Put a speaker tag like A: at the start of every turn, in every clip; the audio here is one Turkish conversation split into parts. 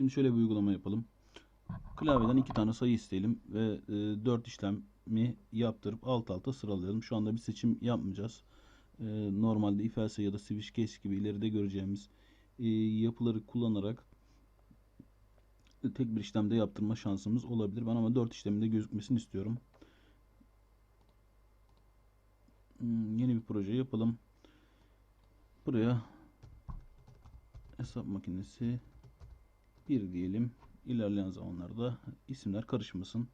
A: Şimdi şöyle bir uygulama yapalım. Klavyeden iki tane sayı isteyelim ve e, 4 işlemi yaptırıp alt alta sıralayalım. Şu anda bir seçim yapmayacağız. E, normalde if else ya da switch case gibi ileride göreceğimiz e, yapıları kullanarak e, tek bir işlemde yaptırma şansımız olabilir. Ben ama 4 işleminde gözükmesini istiyorum. Hmm, yeni bir proje yapalım. Buraya hesap makinesi 1 diyelim. İlerleyen zamanlarda isimler karışmasın.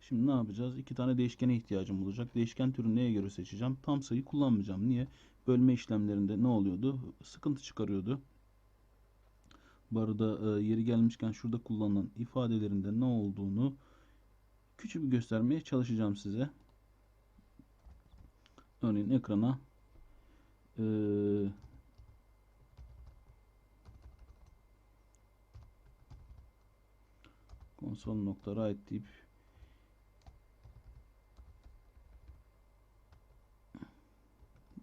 A: Şimdi ne yapacağız? İki tane değişkene ihtiyacım olacak. Değişken türü neye göre seçeceğim? Tam sayı kullanmayacağım. Niye? Bölme işlemlerinde ne oluyordu? Sıkıntı çıkarıyordu. Bu arada e, yeri gelmişken şurada kullanılan ifadelerinde ne olduğunu küçük bir göstermeye çalışacağım size. Örneğin ekrana e, konsol nokta write deyip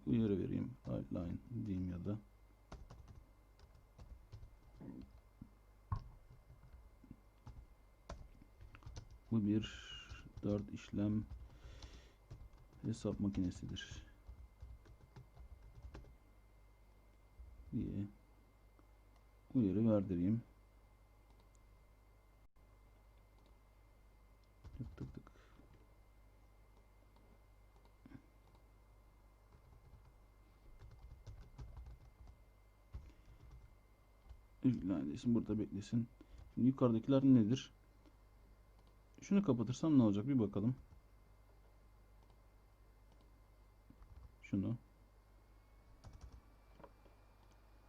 A: uyarı vereyim. Outline diyeyim ya da bu bir dört işlem hesap makinesidir diye uyarı verdireyim. Yüklendesin burada beklesin. Şimdi yukarıdakiler nedir? Şunu kapatırsam ne olacak bir bakalım. Şunu.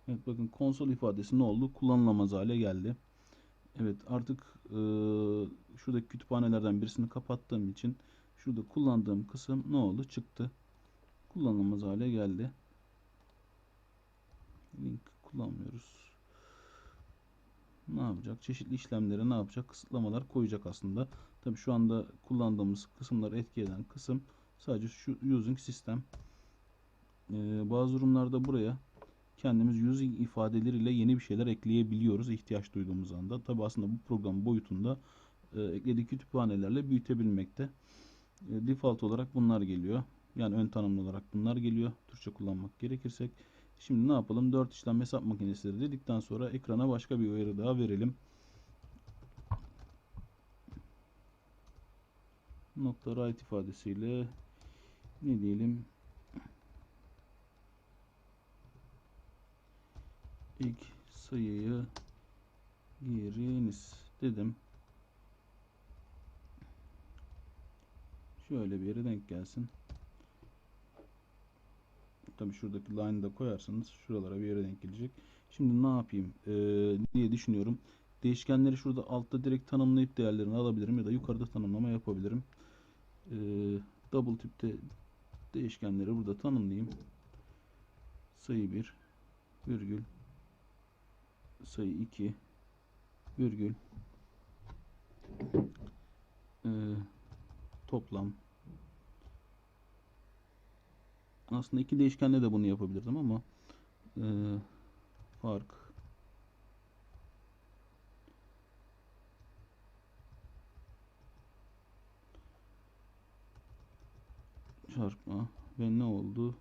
A: Evet bakın konsol ifadesi ne oldu? Kullanılamaz hale geldi. Evet artık e, şuradaki kütüphanelerden birisini kapattığım için şurada kullandığım kısım ne oldu? Çıktı. Kullanılamaz hale geldi. Link kullanmıyoruz. Ne yapacak? Çeşitli işlemlere ne yapacak? Kısıtlamalar koyacak aslında. Tabi şu anda kullandığımız kısımları etki eden kısım sadece şu using sistem. Ee, bazı durumlarda buraya kendimiz using ifadeleriyle yeni bir şeyler ekleyebiliyoruz ihtiyaç duyduğumuz anda. Tabi aslında bu program boyutunda e, eklediği kütüphanelerle büyütebilmekte. E, default olarak bunlar geliyor. Yani ön tanımlı olarak bunlar geliyor. Türkçe kullanmak gerekirsek. Şimdi ne yapalım? 4 işlem hesap makinesi dedikten sonra ekrana başka bir uyarı daha verelim. Nokta write ifadesiyle ne diyelim? ilk sayıyı giriniz dedim. Şöyle bir yere denk gelsin. Tabi şuradaki line'ı da koyarsanız şuralara bir yere denk gelecek. Şimdi ne yapayım ee, diye düşünüyorum. Değişkenleri şurada altta direkt tanımlayıp değerlerini alabilirim ya da yukarıda tanımlama yapabilirim. Ee, double tipte değişkenleri burada tanımlayayım. Sayı 1 virgül sayı 2 virgül e, toplam aslında iki değişkenle de bunu yapabilirdim ama e, fark çarpma ve ne oldu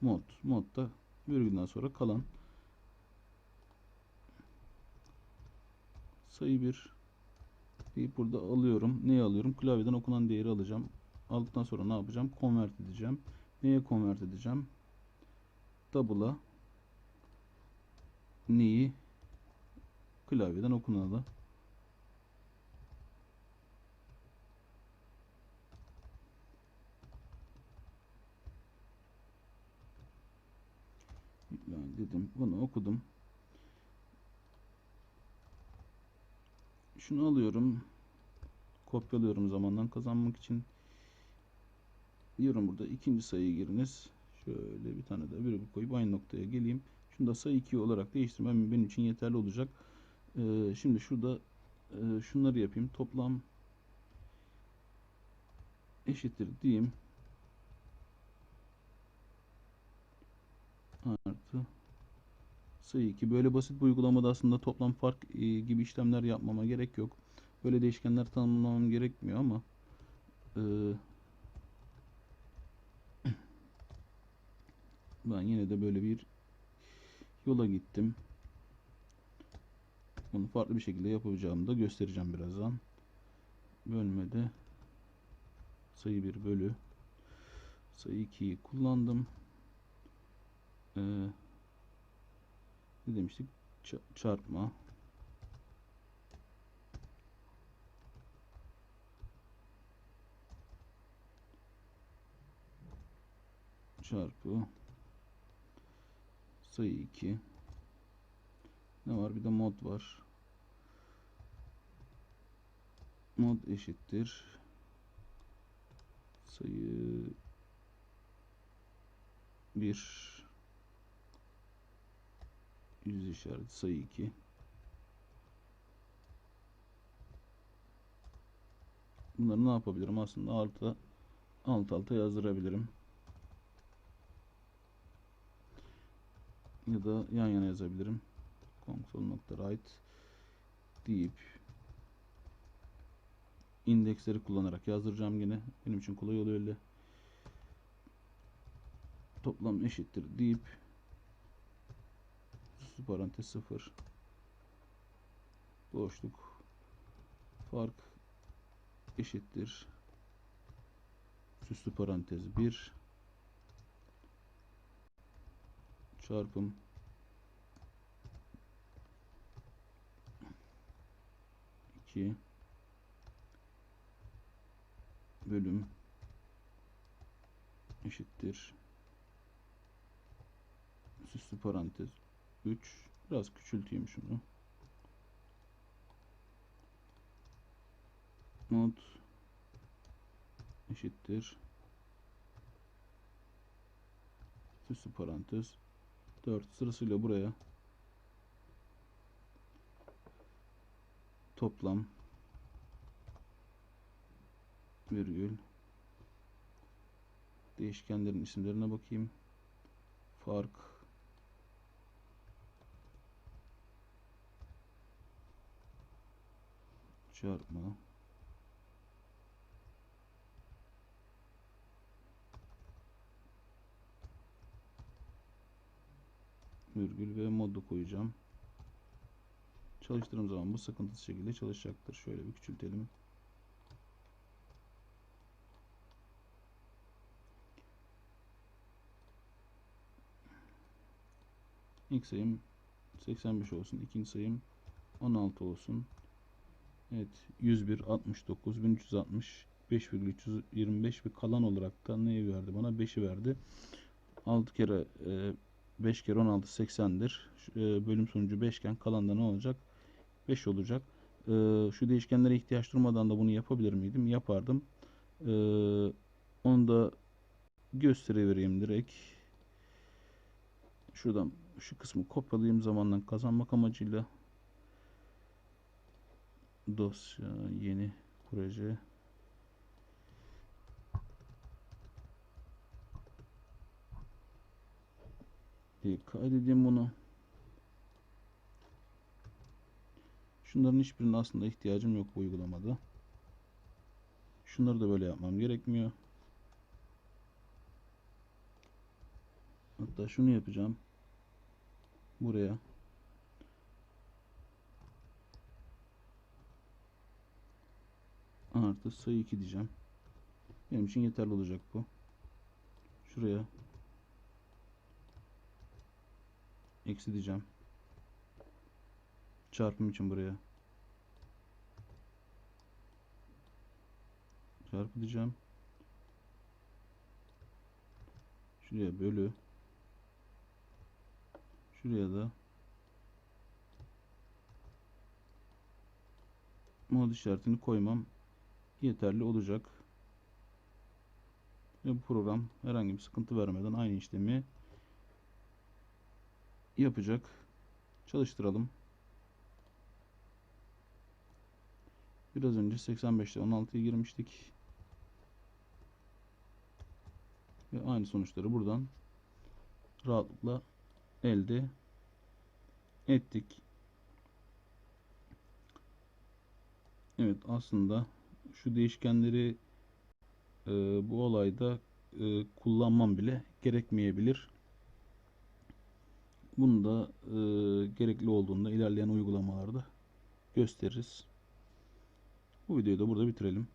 A: mod modda virgülden sonra kalan sayı 1 deyip burada alıyorum. Neyi alıyorum? Klavyeden okunan değeri alacağım. Aldıktan sonra ne yapacağım? Convert edeceğim. Neye convert edeceğim? Double'a neyi klavyeden okunalı. Yani dedim bunu okudum. Şunu alıyorum. Kopyalıyorum zamandan kazanmak için. Diyorum burada ikinci sayıyı giriniz. Şöyle bir tane daha virgül koyup aynı noktaya geleyim. Şunu da sayı 2 olarak değiştirmem benim için yeterli olacak. Ee, şimdi şurada e, şunları yapayım. Toplam eşittir diyeyim. Artı sayı 2. Böyle basit bir uygulamada aslında toplam fark e, gibi işlemler yapmama gerek yok. Böyle değişkenler tanımlamam gerekmiyor ama e, ben yine de böyle bir yola gittim. Bunu farklı bir şekilde yapacağımı da göstereceğim birazdan. Bölmede sayı 1 bölü sayı 2'yi kullandım. Ee, ne demiştik? Ç- çarpma. Çarpı sayı 2 ne var? Bir de mod var. Mod eşittir sayı 1 yüz işareti sayı 2 Bunları ne yapabilirim? Aslında alta alt alta yazdırabilirim. Ya da yan yana yazabilirim. Console.write deyip indeksleri kullanarak yazdıracağım yine. Benim için kolay oluyor öyle. Toplam eşittir deyip parantez 0 boşluk fark eşittir süslü parantez 1 çarpım. İki. Bölüm. Eşittir. Süslü parantez. 3 biraz küçülteyim şunu. Not. Eşittir. Süslü parantez 4 sırasıyla buraya. Toplam. Virgül. Değişkenlerin isimlerine bakayım. Fark. Çarpma virgül ve modu koyacağım. Çalıştırdığım zaman bu sıkıntısız şekilde çalışacaktır. Şöyle bir küçültelim. İlk sayım 85 olsun. İkinci sayım 16 olsun. Evet 101 69 1360 5,325 bir kalan olarak da neyi verdi bana 5'i verdi 6 kere e, 5 kere 16 80'dir. Şu, e, bölüm sonucu 5 iken kalan da ne olacak? 5 olacak. E, şu değişkenlere ihtiyaç durmadan da bunu yapabilir miydim? Yapardım. E, onu da gösterevereyim direkt. Şuradan şu kısmı kopyalayayım zamandan kazanmak amacıyla. Dosya yeni proje. Diye kaydedeyim bunu. Şunların hiçbirine aslında ihtiyacım yok bu uygulamada. Şunları da böyle yapmam gerekmiyor. Hatta şunu yapacağım. Buraya artı sayı 2 diyeceğim. Benim için yeterli olacak bu. Şuraya eksi diyeceğim. Çarpım için buraya. Çarpı diyeceğim. Şuraya bölü. Şuraya da mod işaretini koymam yeterli olacak. Ve bu program herhangi bir sıkıntı vermeden aynı işlemi yapacak. Çalıştıralım. Biraz önce 85'te 16'ya girmiştik. Ve aynı sonuçları buradan rahatlıkla elde ettik. Evet aslında şu değişkenleri e, bu olayda e, kullanmam bile gerekmeyebilir. Bunu da e, gerekli olduğunda ilerleyen uygulamalarda gösteririz. Bu videoyu da burada bitirelim.